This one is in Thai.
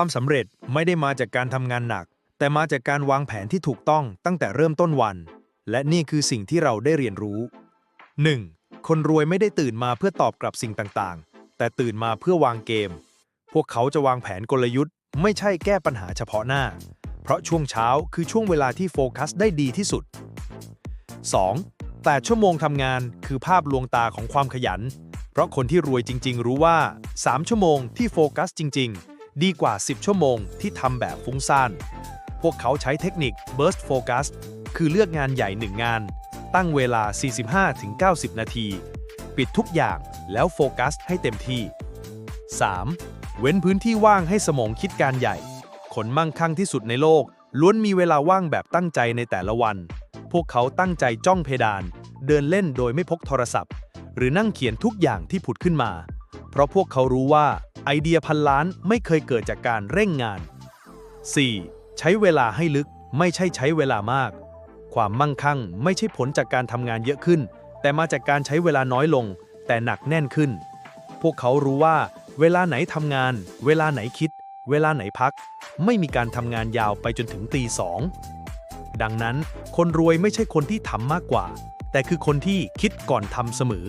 ความสำเร็จไม่ได้มาจากการทำงานหนัก แต่มาจากการวางแผนที่ถูกต้องตั้งแต่เริ่มต้นวัน และนี่คือสิ่งที่เราได้เรียนรู้ 1. คนรวยไม่ได้ตื่นมาเพื่อตอบกลับสิ่งต่างๆ แต่ตื่นมาเพื่อวางเกม พวกเขาจะวางแผนกลยุทธ์ ไม่ใช่แก้ปัญหาเฉพาะหน้า เพราะช่วงเช้าคือช่วงเวลาที่โฟกัสได้ดีที่สุด 2. แต่ชั่วโมงทำงานคือภาพลวงตาของความขยัน เพราะคนที่รวยจริง ๆ รู้ว่า 3 ชั่วโมงที่โฟกัสจริง ๆ ดีกว่า 10 ชั่วโมงที่ทำแบบฟุ้งซ่าน พวกเขาใช้เทคนิค burst focus คือเลือกงานใหญ่หนึ่งงาน ตั้งเวลา 45-90 นาที ปิดทุกอย่างแล้วโฟกัสให้เต็มที่ 3. เว้นพื้นที่ว่างให้สมองคิดการใหญ่ คนมั่งคั่งที่สุดในโลก ล้วนมีเวลาว่างแบบตั้งใจในแต่ละวัน พวกเขาตั้งใจจ้องเพดาน เดินเล่นโดยไม่พกโทรศัพท์ หรือนั่งเขียนทุกอย่างที่ผุดขึ้นมา เพราะพวกเขารู้ว่า ไอเดียพันล้านไม่เคยเกิดจากการเร่งงาน 4. ใช้เวลาให้ลึกไม่ใช่ใช้เวลามาก ความมั่งคั่งไม่ใช่ผลจากการทำงานเยอะขึ้น แต่มาจากการใช้เวลาน้อยลง แต่หนักแน่นขึ้น พวกเขารู้ว่า เวลาไหนทำงาน เวลาไหนคิด เวลาไหนพัก ไม่มีการทำงานยาวไปจนถึงตีสองดังนั้นคนรวยไม่ใช่คนที่ทำมากกว่า แต่คือคนที่คิดก่อนทำเสมอ